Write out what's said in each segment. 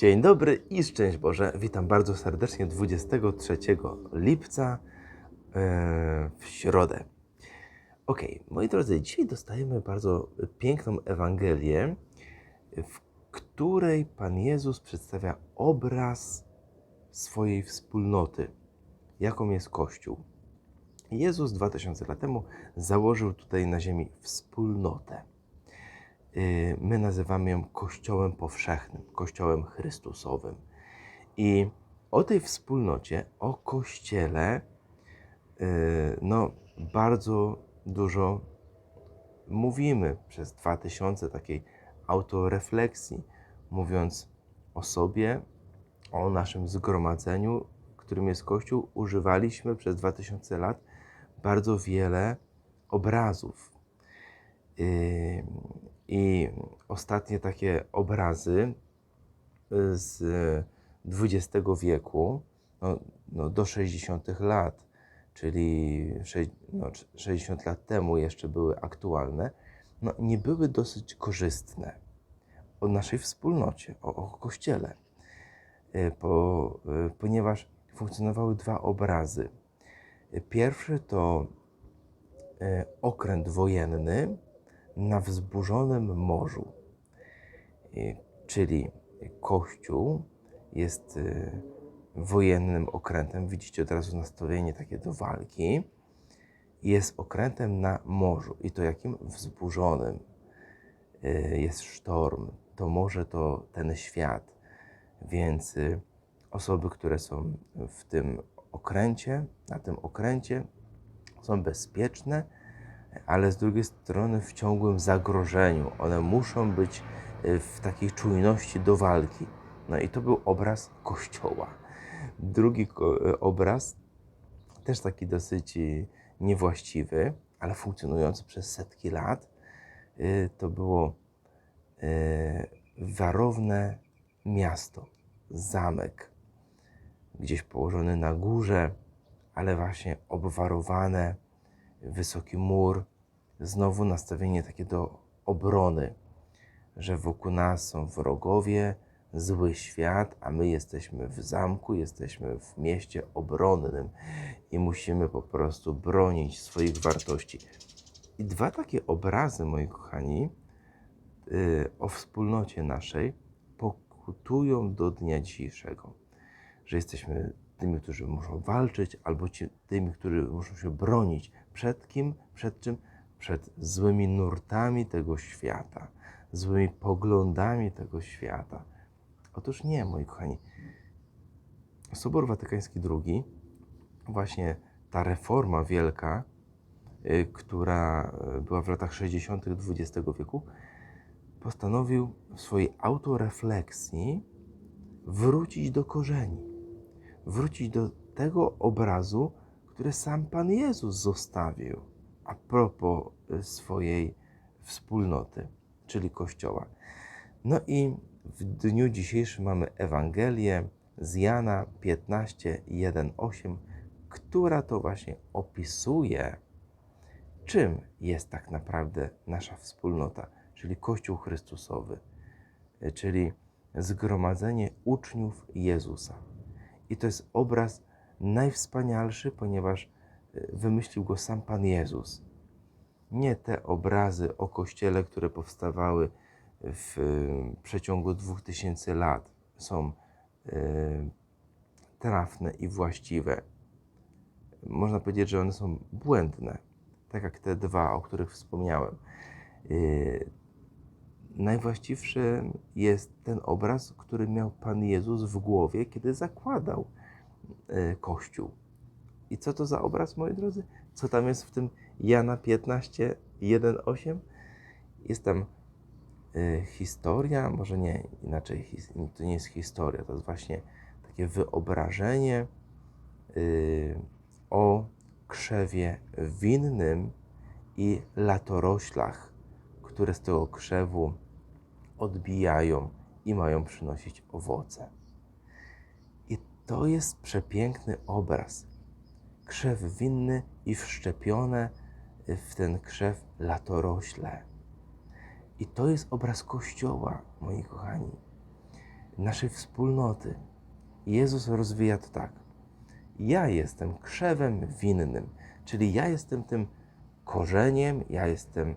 Dzień dobry i szczęść Boże. Witam bardzo serdecznie 23 lipca e, w środę. Ok, moi drodzy, dzisiaj dostajemy bardzo piękną Ewangelię, w której Pan Jezus przedstawia obraz swojej wspólnoty, jaką jest Kościół. Jezus 2000 lat temu założył tutaj na ziemi wspólnotę. Y, My nazywamy ją Kościołem powszechnym, Kościołem Chrystusowym. I o tej wspólnocie, o Kościele, y, no, bardzo dużo mówimy przez 2000 takiej autorefleksji, mówiąc o sobie, o naszym zgromadzeniu, którym jest Kościół, używaliśmy przez 2000 lat bardzo wiele obrazów. Yy, I ostatnie takie obrazy y, z XX wieku, no, no do 60 lat, czyli sze- no, 60 lat temu jeszcze były aktualne, no, nie były dosyć korzystne o naszej wspólnocie, o, o Kościele, Y, po, y, ponieważ funkcjonowały dwa obrazy. Pierwszy to okręt wojenny na wzburzonym morzu, czyli Kościół jest y, wojennym okrętem. Widzicie od razu nastawienie takie do walki. Jest okrętem na morzu i to jakim? Wzburzonym. Y, Jest sztorm. To morze to ten świat. Więc y, osoby, które są w tym okręcie, na tym okręcie, są bezpieczne, ale z drugiej strony w ciągłym zagrożeniu. One muszą być y, w takiej czujności do walki. No i to był obraz kościoła. Drugi y, obraz, też taki dosyć y, niewłaściwy, ale funkcjonujący przez setki lat, to było warowne miasto, zamek, gdzieś położony na górze, ale właśnie obwarowane, wysoki mur, znowu nastawienie takie do obrony, że wokół nas są wrogowie, zły świat, a my jesteśmy w zamku, jesteśmy w mieście obronnym i musimy po prostu bronić swoich wartości. I dwa takie obrazy, moi kochani, y, o wspólnocie naszej pokutują do dnia dzisiejszego. Że jesteśmy tymi, którzy muszą walczyć, albo ci, tymi, którzy muszą się bronić. Przed kim? Przed czym? Przed złymi nurtami tego świata, złymi poglądami tego świata. Otóż nie, moi kochani. Sobor Watykański II, właśnie ta reforma wielka, y, która y, była w latach 60. XX wieku, postanowił w swojej autorefleksji wrócić do korzeni, wrócić do tego obrazu, który sam Pan Jezus zostawił a propos y, swojej wspólnoty, czyli Kościoła. No i w dniu dzisiejszym mamy Ewangelię z Jana 15, 1, 8, która to właśnie opisuje, czym jest tak naprawdę nasza wspólnota, czyli Kościół Chrystusowy, y, czyli zgromadzenie uczniów Jezusa. I to jest obraz najwspanialszy, ponieważ y, wymyślił go sam Pan Jezus. Nie te obrazy o Kościele, które powstawały w y, przeciągu 2000 lat, są y, trafne i właściwe. Można powiedzieć, że one są błędne, tak jak te dwa, o których wspomniałem. Najwłaściwszy jest ten obraz, który miał Pan Jezus w głowie, kiedy zakładał e, Kościół. I co to za obraz, moi drodzy? Co tam jest w tym Jana 15, 1, 8? Jest tam e, historia, może nie, inaczej, to nie jest historia, to jest właśnie takie wyobrażenie y, o krzewie winnym i latoroślach, które z tego krzewu odbijają i mają przynosić owoce. I to jest przepiękny obraz. Krzew winny i wszczepione w ten krzew latorośle. I to jest obraz Kościoła, moi kochani. naszej wspólnoty. Jezus rozwija to tak. Ja jestem krzewem winnym, czyli ja jestem tym korzeniem, ja jestem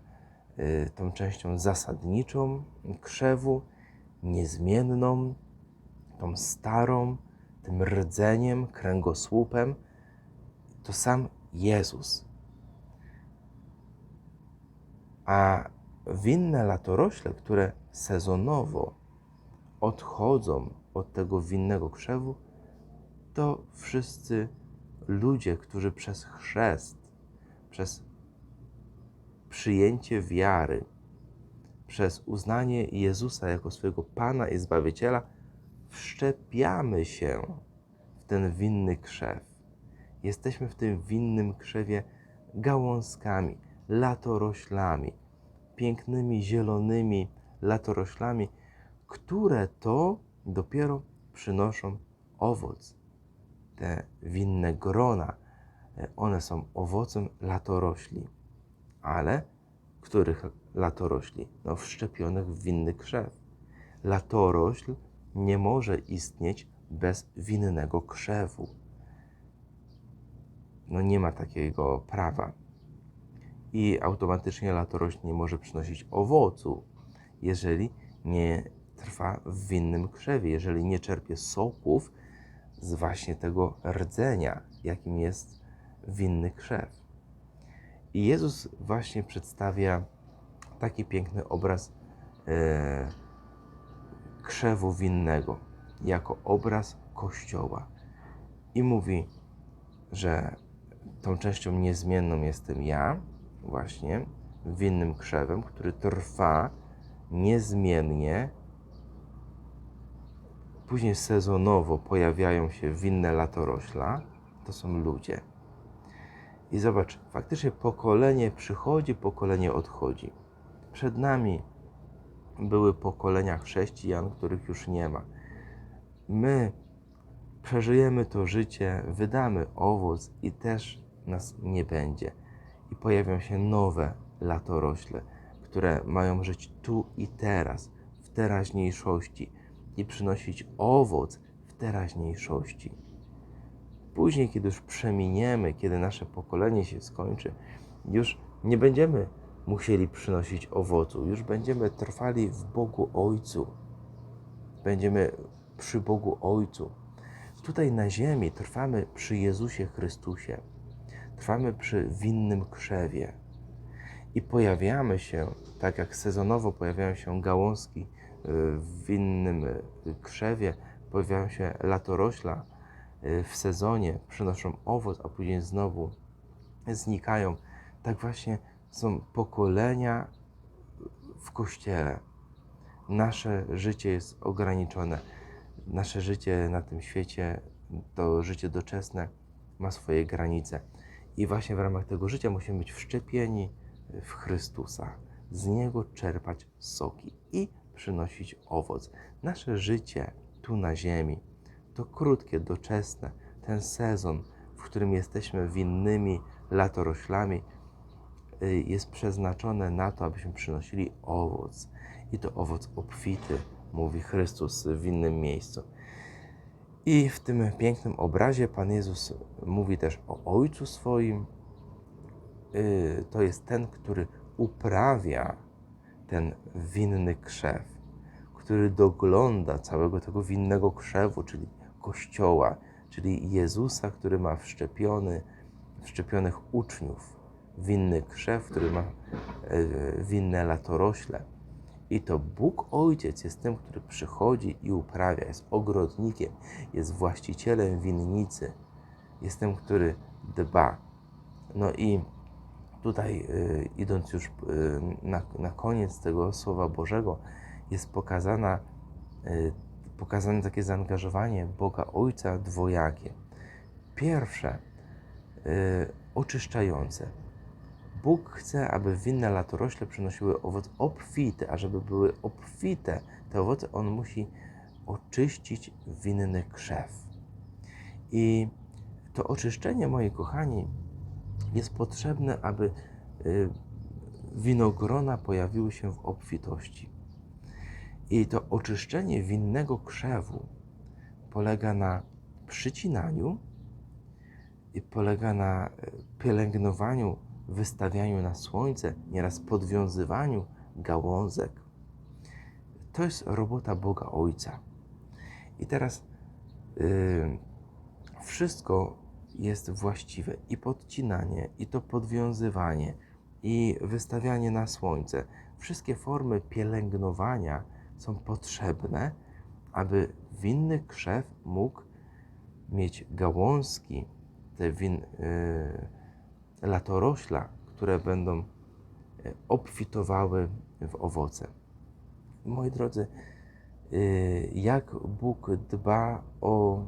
tą częścią zasadniczą krzewu, niezmienną, tą starą, tym rdzeniem, kręgosłupem. To sam Jezus. A winne latorośle, które sezonowo odchodzą od tego winnego krzewu, to wszyscy ludzie, którzy przez chrzest, przez przyjęcie wiary, przez uznanie Jezusa jako swojego Pana i Zbawiciela, wszczepiamy się w ten winny krzew. Jesteśmy w tym winnym krzewie gałązkami, latoroślami, pięknymi zielonymi latoroślami, które to dopiero przynoszą owoc. Te winne grona, e, one są owocem latorośli, ale których latorośli? No, wszczepionych w winny krzew. Latorośl nie może istnieć bez winnego krzewu. No nie ma takiego prawa. I automatycznie latorośl nie może przynosić owocu, jeżeli nie trwa w winnym krzewie, jeżeli nie czerpie soków z właśnie tego rdzenia, jakim jest winny krzew. I Jezus właśnie przedstawia taki piękny obraz e, krzewu winnego, jako obraz Kościoła. I mówi, że tą częścią niezmienną jestem ja, właśnie, winnym krzewem, który trwa niezmiennie. Później sezonowo pojawiają się winne latorośla, to są ludzie. I zobacz, faktycznie pokolenie przychodzi, pokolenie odchodzi. Przed nami były pokolenia chrześcijan, których już nie ma. My przeżyjemy to życie, wydamy owoc i też nas nie będzie. I pojawią się nowe latorośle, które mają żyć tu i teraz, w teraźniejszości i przynosić owoc w teraźniejszości. Później, kiedy już przeminiemy, kiedy nasze pokolenie się skończy, już nie będziemy musieli przynosić owocu, już będziemy trwali w Bogu Ojcu. Będziemy przy Bogu Ojcu. Tutaj na ziemi trwamy przy Jezusie Chrystusie. Trwamy przy winnym krzewie. I pojawiamy się, tak jak sezonowo pojawiają się gałązki y, w winnym y, krzewie, pojawiają się latorośla w sezonie, przynoszą owoc, a później znowu znikają. Tak właśnie są pokolenia w kościele. Nasze życie jest ograniczone. Nasze życie na tym świecie, to życie doczesne, ma swoje granice. I właśnie w ramach tego życia musimy być wszczepieni w Chrystusa, z Niego czerpać soki i przynosić owoc. Nasze życie tu na ziemi to krótkie, doczesne, ten sezon, w którym jesteśmy winnymi latoroślami, y, jest przeznaczone na to, abyśmy przynosili owoc. I to owoc obfity, mówi Chrystus w innym miejscu. I w tym pięknym obrazie Pan Jezus mówi też o Ojcu swoim. Y, to jest ten, który uprawia ten winny krzew, który dogląda całego tego winnego krzewu, czyli Kościoła, czyli Jezusa, który ma wszczepiony, wszczepionych uczniów, winny krzew, który ma y, winne latorośle. I to Bóg Ojciec jest tym, który przychodzi i uprawia, jest ogrodnikiem, jest właścicielem winnicy, jest tym, który dba. No i tutaj, y, idąc już y, na, na koniec tego Słowa Bożego, jest pokazana, pokazane takie zaangażowanie Boga Ojca dwojakie. Pierwsze, y, oczyszczające, Bóg chce, aby winne latorośle przynosiły owoc obfity, a żeby były obfite te owoce, On musi oczyścić winny krzew. I to oczyszczenie, moi kochani, jest potrzebne, aby y, winogrona pojawiły się w obfitości. I to oczyszczenie winnego krzewu polega na przycinaniu i polega na e, pielęgnowaniu, wystawianiu na słońce, nieraz podwiązywaniu gałązek. To jest robota Boga Ojca. I teraz yy, wszystko jest właściwe i podcinanie, i to podwiązywanie, i wystawianie na słońce. Wszystkie formy pielęgnowania są potrzebne, aby winny krzew mógł mieć gałązki, te win, y, latorośla, które będą y, obfitowały w owoce. Moi drodzy, y, jak Bóg dba o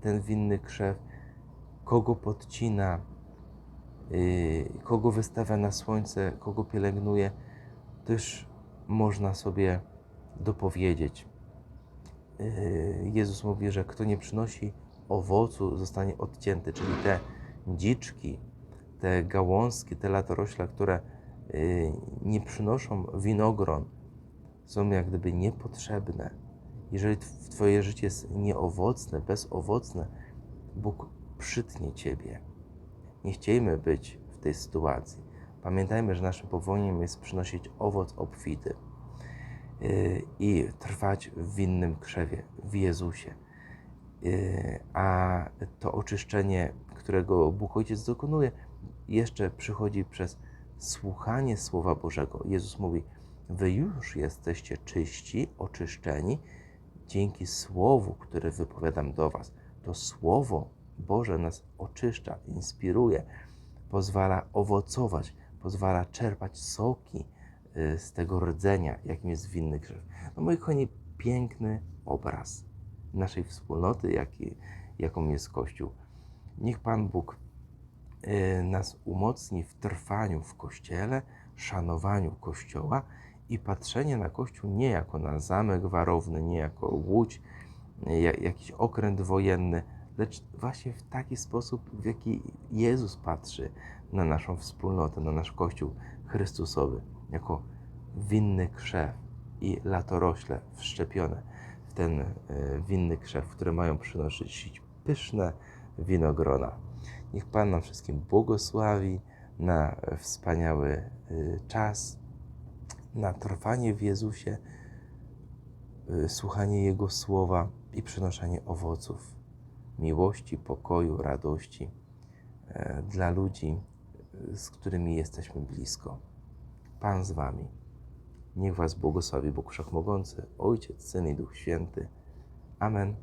ten winny krzew, kogo podcina, kogo wystawia na słońce, kogo pielęgnuje, też można sobie dopowiedzieć. Y, Jezus mówi, że kto nie przynosi owocu, zostanie odcięty, czyli te dziczki, te gałązki, te latorośla, które y, nie przynoszą winogron, są jak gdyby niepotrzebne. Jeżeli tw- Twoje życie jest nieowocne, bezowocne, Bóg przytnie Ciebie. Nie chciejmy być w tej sytuacji. Pamiętajmy, że naszym powołaniem jest przynosić owoc obfity yy, i trwać w winnym krzewie, w Jezusie. Yy, A to oczyszczenie, którego Bóg Ojciec dokonuje, jeszcze przychodzi przez słuchanie Słowa Bożego. Jezus mówi: Wy już jesteście czyści, oczyszczeni dzięki Słowu, które wypowiadam do Was. To Słowo Boże nas oczyszcza, inspiruje, pozwala owocować, pozwala czerpać soki y, z tego rdzenia, jakim jest winny krzew. No moi kochani, piękny obraz naszej wspólnoty, jaki, jaką jest Kościół. Niech Pan Bóg y, nas umocni w trwaniu w Kościele, szanowaniu Kościoła i patrzenie na Kościół nie jako na zamek warowny, nie jako łódź, y, ja- jakiś okręt wojenny, lecz właśnie w taki sposób, w jaki Jezus patrzy na naszą wspólnotę, na nasz Kościół Chrystusowy, jako winny krzew i latorośle wszczepione w ten e, winny krzew, które mają przynosić pyszne winogrona. Niech Pan nam wszystkim błogosławi na wspaniały e, czas, na trwanie w Jezusie, e, słuchanie Jego słowa i przynoszenie owoców miłości, pokoju, radości e, dla ludzi, e, z którymi jesteśmy blisko. Pan z Wami. Niech Was błogosławi Bóg Wszechmogący, Ojciec, Syn i Duch Święty. Amen.